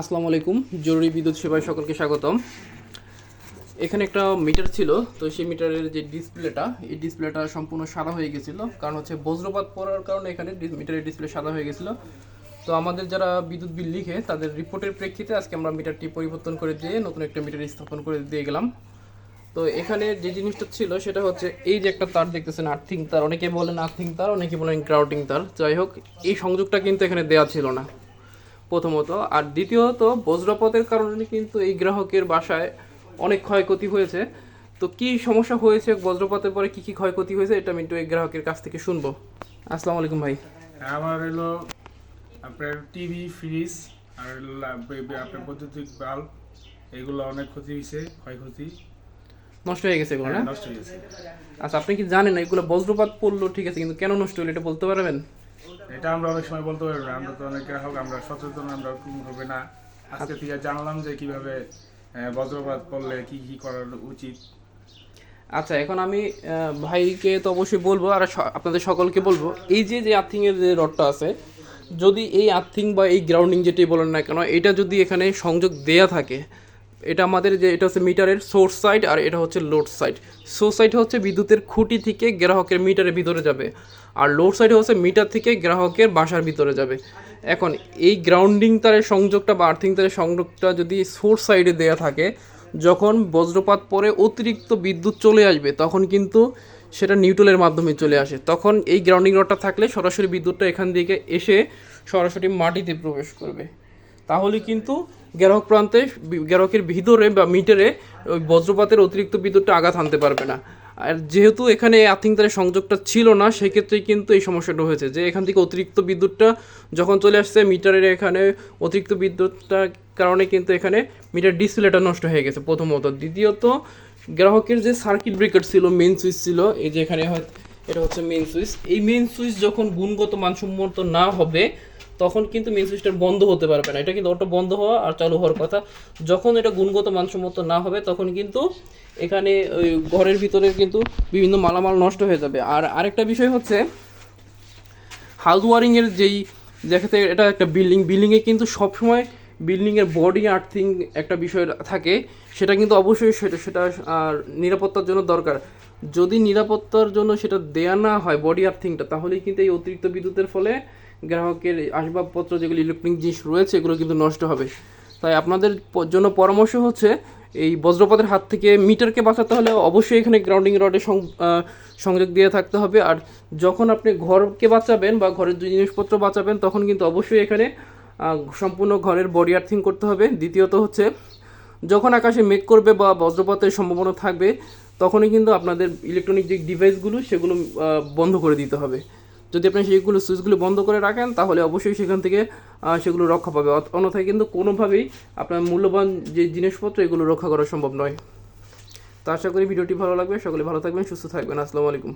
আসসালামু আলাইকুম। জরুরি বিদ্যুৎ সেবায় সকলকে স্বাগতম। এখানে একটা মিটার ছিল, তো সেই মিটারের যে ডিসপ্লেটা, এই ডিসপ্লেটা সম্পূর্ণ সাদা হয়ে গেছিল। কারণ হচ্ছে বজ্রপাত পড়ার কারণে এখানে মিটারের ডিসপ্লে সাদা হয়ে গেছিল। তো আমাদের যারা বিদ্যুৎ বিল লিখে, তাদের রিপোর্টের প্রেক্ষিতে আজকে আমরা মিটারটি পরিবর্তন করে দিয়ে নতুন একটা মিটার স্থাপন করে দিয়ে গেলাম। তো এখানে যে জিনিসটা ছিল, সেটা হচ্ছে এই যে একটা তার দেখতেছেন, আর্থিং তার। অনেকে বলেন আর্থিং তার, অনেকে বলেন গ্রাউটিং তার। যাই হোক, এই সংযোগটা কিন্তু এখানে দেওয়া ছিল না। প্রথমত। আর দ্বিতীয়ত বজ্রপথের কারণে কিন্তু এই গ্রাহকের বাসায় অনেক ক্ষয়ক্ষতি হয়েছে। তো কি সমস্যা হয়েছে বজ্রপাতের পরে? কি কি ক্ষয়ক্ষতি হয়েছে? এটা আমি একটু এই গ্রাহকের কাছ থেকে শুনব। আসসালামু আলাইকুম ভাই। আমার হলো আপনার টিভি ফ্রিজ আর আপনার বৈদ্যুতিক বাল্ব এগুলো অনেক ক্ষতি হয়েছে ক্ষয়ক্ষতি। নষ্ট হয়ে গেছে এগুলো না? নষ্ট হয়ে গেছে। আচ্ছা আপনি কি জানেন এগুলো বজ্রপাত পড়ল ঠিক আছে কিন্তু কেন নষ্ট হলো এটা বলতে পারবেন? এটা আমরা অনেক সময় বলতে পারব না। আমরা তো অনেক গ্রাহক, আমরা সচেতন, আমরা হবে না। আজকে থেকে জানলাম যে কীভাবে বজ্রপাত পড়লে কি কি করা উচিত। আচ্ছা এখন আমি ভাইকে তো অবশ্যই বলব, আর আপনাদের সকলকে বলব, এই যে যে আর্থিংয়ের যে রডটা আছে, যদি এই আর্থিং বা এই গ্রাউন্ডিং যেটাই বলেন না কেন, এটা যদি এখানে সংযোগ দেয়া থাকে এটা আমাদের যে, এটা হচ্ছে মিটারের সোর্স সাইড আর এটা হচ্ছে লোড সাইড। সোর্স সাইড হচ্ছে বিদ্যুতের খুঁটি থেকে গ্রাহকের মিটারের ভিতরে যাবে। আর লোড সাইড হচ্ছে মিটার থেকে গ্রাহকের বাসার ভিতরে যাবে। এখন এই গ্রাউন্ডিং তারের সংযোগটা বা আর্থিং তারের সংযোগটা যদি সোর্স সাইডে দেওয়া থাকে, যখন বজ্রপাত পরে অতিরিক্ত বিদ্যুৎ চলে আসবে, তখন কিন্তু সেটা নিউট্রালের মাধ্যমে চলে আসে। তখন এই গ্রাউন্ডিং রডটা থাকলে সরাসরি বিদ্যুৎটা এখান থেকে এসে সরাসরি মাটিতে প্রবেশ করবে। তাহলে কিন্তু গ্রাহক প্রান্তে গ্রাহকের ভিতরে বা মিটারে ওই বজ্রপাতের অতিরিক্ত বিদ্যুৎটা আঘাত আনতে পারবে না। আর যেহেতু এখানে আর্থিং তারের সংযোগটা ছিল না সেক্ষেত্রে কিন্তু এই সমস্যাটা হয়েছে যে এখান থেকে অতিরিক্ত বিদ্যুৎটা যখন চলে আসছে, মিটারের এখানে অতিরিক্ত বিদ্যুৎটার কারণে কিন্তু এখানে মিটার ডিসপ্লেটা নষ্ট হয়ে গেছে প্রথমত। দ্বিতীয়ত, গ্রাহকের যে সার্কিট ব্রেকার ছিল মেন সুইচ ছিল, এই যে এখানে হয়, এটা হচ্ছে মেন সুইচ এই মেন সুইচ যখন গুণগত মানসম্মত না হবে তখন কিন্তু মেন সুইচটা বন্ধ হতে পারবে না। এটা কিন্তু অটো বন্ধ হওয়া আর চালু হওয়ার কথা। যখন এটা গুণগত মানসম্মত না হবে, তখন কিন্তু এখানে ওই ঘরের ভিতরে কিন্তু বিভিন্ন মালামাল নষ্ট হয়ে যাবে। আর আরেকটা বিষয় হচ্ছে, হাউস ওয়ারিংয়ের যেই দেখাতে এটা একটা বিল্ডিং বিল্ডিংয়ে কিন্তু সবসময় বিল্ডিংয়ের বডি আর্থিং একটা বিষয় থাকে। সেটা কিন্তু অবশ্যই সেটা সেটা, আর নিরাপত্তার জন্য দরকার। যদি নিরাপত্তার জন্য সেটা দেয়া না হয় বডি আর্থিংটা তাহলেই কিন্তু এই অতিরিক্ত বিদ্যুতের ফলে গ্রাহকের আসবাবপত্র যেগুলো ইলেকট্রনিক জিনিস রয়েছে, এগুলো কিন্তু নষ্ট হবে। তাই আপনাদের জন্য পরামর্শ হচ্ছে, এই বজ্রপাতের হাত থেকে মিটারকে বাঁচাতে হলে অবশ্যই এখানে গ্রাউন্ডিং রডে সংযোগ দিয়ে থাকতে হবে। আর যখন আপনি ঘরকে বাঁচাবেন বা ঘরের জিনিসপত্র বাঁচাবেন, তখন কিন্তু অবশ্যই এখানে সম্পূর্ণ ঘরের বডি আর্থিং করতে হবে। দ্বিতীয়ত হচ্ছে, যখন আকাশে মেঘ করবে বা বজ্রপাতের সম্ভাবনা থাকবে, তখনই কিন্তু আপনাদের ইলেকট্রনিক যে ডিভাইসগুলো সেগুলো বন্ধ করে দিতে হবে। যদি আপনি সেইগুলো, সুইচগুলো বন্ধ করে রাখেন, তাহলে অবশ্যই সেখান থেকে সেগুলো রক্ষা পাবে। অন্যথায় কিন্তু কোনোভাবেই আপনার মূল্যবান যে জিনিসপত্র, এগুলো রক্ষা করা সম্ভব নয়। তো আশা করি ভিডিওটি ভালো লাগবে। সকলে ভালো থাকবেন, সুস্থ থাকবেন। আসসালামু আলাইকুম।